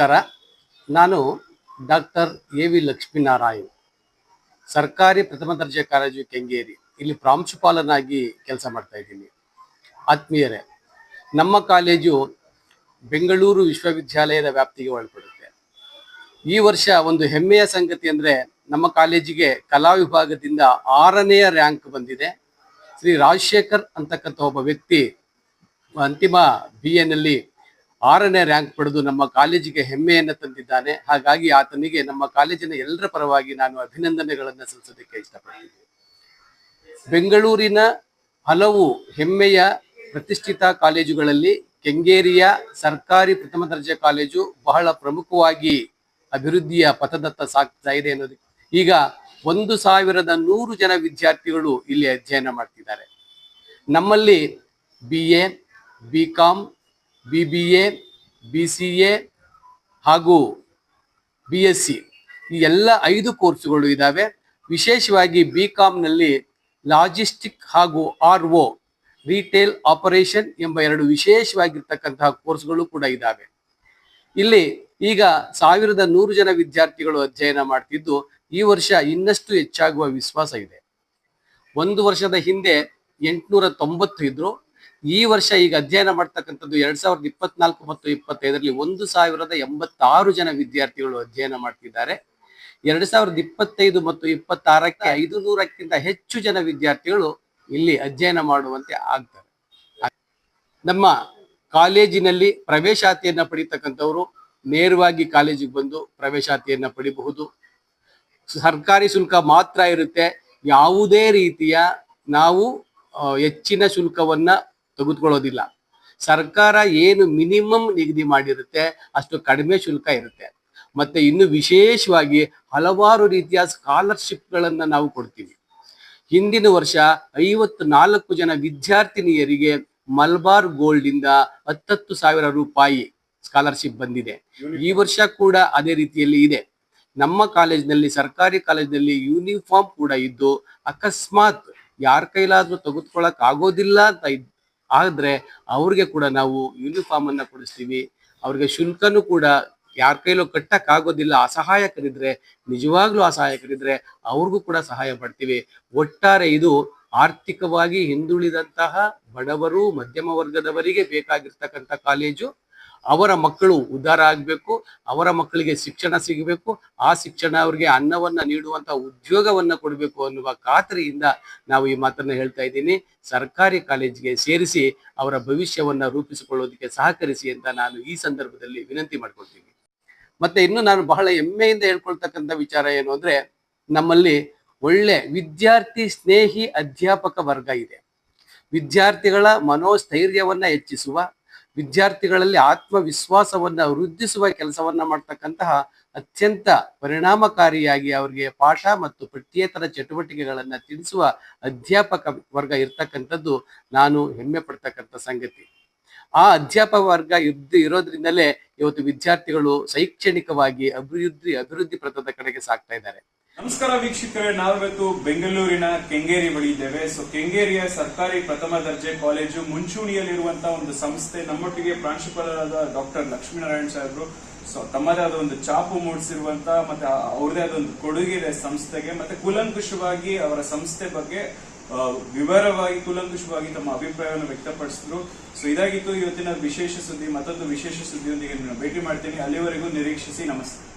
ನಮಸ್ಕಾರ. ನಾನು doctor A V Lakshminarayan, ಸರ್ಕಾರಿ ಪ್ರಥಮ ದರ್ಜೆ ಕಾಲೇಜು ಕೆಂಗೇರಿ. ಇಲ್ಲಿ ಪ್ರಾಂಶುಪಾಲನಾಗಿ ಕೆಲಸ ಮಾಡ್ತಾ ಇದ್ದೀನಿ. ಆತ್ಮೀಯರೇ, ನಮ್ಮ ಕಾಲೇಜು ಬೆಂಗಳೂರು ವಿಶ್ವವಿದ್ಯಾಲಯದ ವ್ಯಾಪ್ತಿಗೆ ಒಳಪಡುತ್ತೆ. ಈ ವರ್ಷ ಒಂದು ಹೆಮ್ಮೆಯ ಸಂಗತಿ ಅಂದರೆ ನಮ್ಮ ಕಾಲೇಜಿಗೆ ಕಲಾ ವಿಭಾಗದಿಂದ ಆರನೆಯ ರ್ಯಾಂಕ್ ಬಂದಿದೆ. ಶ್ರೀ ರಾಜಶೇಖರ್ ಅಂತಕ್ಕಂಥ ಒಬ್ಬ ವ್ಯಕ್ತಿ ಅಂತಿಮ ಬಿ ಎನಲ್ಲಿ ಆರನೇ ರ್ಯಾಂಕ್ ಪಡೆದು ನಮ್ಮ ಕಾಲೇಜಿಗೆ ಹೆಮ್ಮೆಯನ್ನು ತಂದಿದ್ದಾನೆ. ಹಾಗಾಗಿ ಆತನಿಗೆ ನಮ್ಮ ಕಾಲೇಜಿನ ಎಲ್ಲರ ಪರವಾಗಿ ನಾನು ಅಭಿನಂದನೆಗಳನ್ನು ಸಲ್ಲಿಸೋದಕ್ಕೆ ಇಷ್ಟಪಡ್ತೀನಿ. ಬೆಂಗಳೂರಿನ ಹಲವು ಹೆಮ್ಮೆಯ ಪ್ರತಿಷ್ಠಿತ ಕಾಲೇಜುಗಳಲ್ಲಿ ಕೆಂಗೇರಿಯ ಸರ್ಕಾರಿ ಪ್ರಥಮ ದರ್ಜೆ ಕಾಲೇಜು ಬಹಳ ಪ್ರಮುಖವಾಗಿ ಅಭಿವೃದ್ಧಿಯ ಪಥದತ್ತ ಸಾಗ್ತಾ ಇದೆ ಅನ್ನೋದಕ್ಕೆ ಈಗ ಒಂದು ಸಾವಿರದ ನೂರು ಜನ ವಿದ್ಯಾರ್ಥಿಗಳು ಇಲ್ಲಿ ಅಧ್ಯಯನ ಮಾಡ್ತಿದ್ದಾರೆ. ನಮ್ಮಲ್ಲಿ B A B Com B B A B C A ಹಾಗೂ ಬಿ ಎಸ್ ಸಿ ಈ ಎಲ್ಲ ಐದು ಕೋರ್ಸುಗಳು ಇದ್ದಾವೆ ವಿಶೇಷವಾಗಿ ಬಿ ಕಾಮ್ನಲ್ಲಿ ಲಾಜಿಸ್ಟಿಕ್ ಹಾಗೂ ಆರ್ ಒ ರಿಟೇಲ್ ಆಪರೇಷನ್ ಎಂಬ ಎರಡು ವಿಶೇಷವಾಗಿರ್ತಕ್ಕಂತಹ ಕೋರ್ಸ್ಗಳು ಕೂಡ ಇದ್ದಾವೆ ಇಲ್ಲಿ ಈಗ ಸಾವಿರದ ನೂರು ಜನ ವಿದ್ಯಾರ್ಥಿಗಳು ಅಧ್ಯಯನ ಮಾಡ್ತಿದ್ದು ಈ ವರ್ಷ ಇನ್ನಷ್ಟು ಹೆಚ್ಚಾಗುವ ವಿಶ್ವಾಸ ಇದೆ. ಒಂದು ವರ್ಷದ ಹಿಂದೆ ಎಂಟುನೂರ ತೊಂಬತ್ತು ಇದ್ರು. ಈ ವರ್ಷ ಈಗ ಅಧ್ಯಯನ ಮಾಡ್ತಕ್ಕಂಥದ್ದು ಎರಡ್ ಸಾವಿರದ ಇಪ್ಪತ್ನಾಲ್ಕು ಮತ್ತು ಇಪ್ಪತ್ತೈದರಲ್ಲಿ ಒಂದು ಸಾವಿರದ ಎಂಬತ್ತಾರು ಜನ ವಿದ್ಯಾರ್ಥಿಗಳು ಅಧ್ಯಯನ ಮಾಡ್ತಿದ್ದಾರೆ. ಎರಡ್ ಸಾವಿರದ ಇಪ್ಪತ್ತೈದು ಮತ್ತು ಇಪ್ಪತ್ತಾರಕ್ಕೆ ಐದು ನೂರಕ್ಕಿಂತ ಹೆಚ್ಚು ಜನ ವಿದ್ಯಾರ್ಥಿಗಳು ಇಲ್ಲಿ ಅಧ್ಯಯನ ಮಾಡುವಂತೆ ಆಗ್ತಾರೆ. ನಮ್ಮ ಕಾಲೇಜಿನಲ್ಲಿ ಪ್ರವೇಶಾತಿಯನ್ನ ಪಡೀತಕ್ಕಂಥವರು ನೇರವಾಗಿ ಕಾಲೇಜಿಗೆ ಬಂದು ಪ್ರವೇಶಾತಿಯನ್ನ ಪಡಿಬಹುದು. ಸರ್ಕಾರಿ ಶುಲ್ಕ ಮಾತ್ರ ಇರುತ್ತೆ. ಯಾವುದೇ ರೀತಿಯ ನಾವು ಹೆಚ್ಚಿನ ಶುಲ್ಕವನ್ನ ತೆಗೆದುಕೊಳ್ಳೋದಿಲ್ಲ. ಸರ್ಕಾರ ಏನು ಮಿನಿಮಮ್ ನಿಗದಿ ಮಾಡಿರುತ್ತೆ, ಅಷ್ಟು ಕಡಿಮೆ ಶುಲ್ಕ ಇರುತ್ತೆ. ಮತ್ತೆ ಇನ್ನು ವಿಶೇಷವಾಗಿ ಹಲವಾರು ರೀತಿಯ ಸ್ಕಾಲರ್ಶಿಪ್ಗಳನ್ನು ನಾವು ಕೊಡ್ತೀವಿ. ಹಿಂದಿನ ವರ್ಷ ಐವತ್ತು ನಾಲ್ಕು ಜನ ವಿದ್ಯಾರ್ಥಿನಿಯರಿಗೆ ಮಲ್ಬಾರ್ ಗೋಲ್ಡ್ ಇಂದ ಹತ್ತತ್ತು ಸಾವಿರ ರೂಪಾಯಿ ಸ್ಕಾಲರ್ಶಿಪ್ ಬಂದಿದೆ. ಈ ವರ್ಷ ಕೂಡ ಅದೇ ರೀತಿಯಲ್ಲಿ ಇದೆ. ನಮ್ಮ ಕಾಲೇಜಿನಲ್ಲಿ, ಸರ್ಕಾರಿ ಕಾಲೇಜಿನಲ್ಲಿ ಯೂನಿಫಾರ್ಮ್ ಕೂಡ ಇದ್ದು, ಅಕಸ್ಮಾತ್ ಯಾರ ಕೈಲಾದ್ರೂ ತೆಗೆದುಕೊಳ್ಳಕ್ ಆಗೋದಿಲ್ಲ ಅಂತ ಆದ್ರೆ ಅವ್ರಿಗೆ ಕೂಡ ನಾವು ಯೂನಿಫಾರ್ಮ್ ಅನ್ನ ಕೊಡಿಸ್ತೀವಿ. ಅವ್ರಿಗೆ ಶುಲ್ಕನೂ ಕೂಡ ಯಾರ ಕೈಲೂ ಕಟ್ಟಕ್ಕಾಗೋದಿಲ್ಲ. ಅಸಹಾಯಕರಿದ್ರೆ, ನಿಜವಾಗ್ಲೂ ಅಸಹಾಯಕರಿದ್ರೆ ಅವ್ರಿಗೂ ಕೂಡ ಸಹಾಯ ಮಾಡ್ತೀವಿ. ಒಟ್ಟಾರೆ ಇದು ಆರ್ಥಿಕವಾಗಿ ಹಿಂದುಳಿದಂತಹ ಬಡವರು, ಮಧ್ಯಮ ವರ್ಗದವರಿಗೆ ಬೇಕಾಗಿರ್ತಕ್ಕಂಥ ಕಾಲೇಜು ಅವರ ಮಕ್ಕಳು ಉದ್ಧಾರ ಆಗಬೇಕು, ಅವರ ಮಕ್ಕಳಿಗೆ ಶಿಕ್ಷಣ ಸಿಗಬೇಕು, ಆ ಶಿಕ್ಷಣ ಅವರಿಗೆ ಅನ್ನವನ್ನ ನೀಡುವಂಥ ಉದ್ಯೋಗವನ್ನ ಕೊಡಬೇಕು ಅನ್ನುವ ಖಾತರಿಯಿಂದ ನಾವು ಈ ಮಾತನ್ನ ಹೇಳ್ತಾ ಇದ್ದೀನಿ. ಸರ್ಕಾರಿ ಕಾಲೇಜಿಗೆ ಸೇರಿಸಿ ಅವರ ಭವಿಷ್ಯವನ್ನ ರೂಪಿಸಿಕೊಳ್ಳೋದಕ್ಕೆ ಸಹಕರಿಸಿ ಅಂತ ನಾನು ಈ ಸಂದರ್ಭದಲ್ಲಿ ವಿನಂತಿ ಮಾಡ್ಕೊಳ್ತೀನಿ. ಮತ್ತೆ ಇನ್ನು ನಾನು ಬಹಳ ಹೆಮ್ಮೆಯಿಂದ ಹೇಳ್ಕೊಳ್ತಕ್ಕಂಥ ವಿಚಾರ ಏನು ಅಂದ್ರೆ, ನಮ್ಮಲ್ಲಿ ಒಳ್ಳೆ ವಿದ್ಯಾರ್ಥಿ ಸ್ನೇಹಿ ಅಧ್ಯಾಪಕ ವರ್ಗ ಇದೆ. ವಿದ್ಯಾರ್ಥಿಗಳ ಮನೋಸ್ಥೈರ್ಯವನ್ನ ಹೆಚ್ಚಿಸುವ ವಿದ್ಯಾರ್ಥಿಗಳಲ್ಲಿ ಆತ್ಮವಿಶ್ವಾಸವನ್ನು ವೃದ್ಧಿಸುವ ಕೆಲಸವನ್ನ ಮಾಡ್ತಕ್ಕಂತಹ ಅತ್ಯಂತ ಪರಿಣಾಮಕಾರಿಯಾಗಿ ಅವರಿಗೆ ಪಾಠ ಮತ್ತು ಪಠ್ಯೇತರ ಚಟುವಟಿಕೆಗಳನ್ನು ತಿಳಿಸುವ ಅಧ್ಯಾಪಕ ವರ್ಗ ಇರ್ತಕ್ಕಂಥದ್ದು ನಾನು ಹೆಮ್ಮೆ ಪಡ್ತಕ್ಕಂಥ ಸಂಗತಿ. ಆ ಅಧ್ಯಾಪಕ ವರ್ಗ ಇದ್ದು ಇರೋದ್ರಿಂದಲೇ ಇವತ್ತು ವಿದ್ಯಾರ್ಥಿಗಳು ಶೈಕ್ಷಣಿಕವಾಗಿ ಅಭಿವೃದ್ಧಿ ಅಭಿವೃದ್ಧಿ ಪಥದ ಕಡೆಗೆ ಸಾಗ್ತಾ ಇದ್ದಾರೆ. ನಮಸ್ಕಾರ ವೀಕ್ಷಕರೇ, ನಾವಿವತ್ತು ಬೆಂಗಳೂರಿನ ಕೆಂಗೇರಿ ಬಳಿ ಇದ್ದೇವೆ. ಸೊ ಕೆಂಗೇರಿಯ ಸರ್ಕಾರಿ ಪ್ರಥಮ ದರ್ಜೆ ಕಾಲೇಜು ಮುಂಚೂಣಿಯಲ್ಲಿರುವಂತಹ ಒಂದು ಸಂಸ್ಥೆ, ನಮ್ಮೊಟ್ಟಿಗೆ ಪ್ರಾಂಶುಪಾಲರಾದ ಡಾಕ್ಟರ್ ಲಕ್ಷ್ಮೀನಾರಾಯಣ್ ಸಾಹೇಬ್ರು. ಸೊ ತಮ್ಮದೇ ಆದ ಒಂದು ಚಾಪು ಮೂಡಿಸಿರುವಂತಹ ಮತ್ತೆ ಅವ್ರದೇ ಆದ ಒಂದು ಕೊಡುಗೆ ಇದೆ ಸಂಸ್ಥೆಗೆ. ಮತ್ತೆ ಕುಲಂಕುಷವಾಗಿ ಅವರ ಸಂಸ್ಥೆ ಬಗ್ಗೆ ವಿವರವಾಗಿ, ಕುಲಂಕುಷವಾಗಿ ತಮ್ಮ ಅಭಿಪ್ರಾಯವನ್ನು ವ್ಯಕ್ತಪಡಿಸಿದ್ರು. ಸೊ ಇದಾಗಿತ್ತು ಇವತ್ತಿನ ವಿಶೇಷ ಸುದ್ದಿ. ಮತ್ತೊಂದು ವಿಶೇಷ ಸುದ್ದಿಯೊಂದಿಗೆ ಭೇಟಿ ಮಾಡ್ತೀನಿ. ಅಲ್ಲಿವರೆಗೂ ನಿರೀಕ್ಷಿಸಿ ನಮಸ್ತೆ.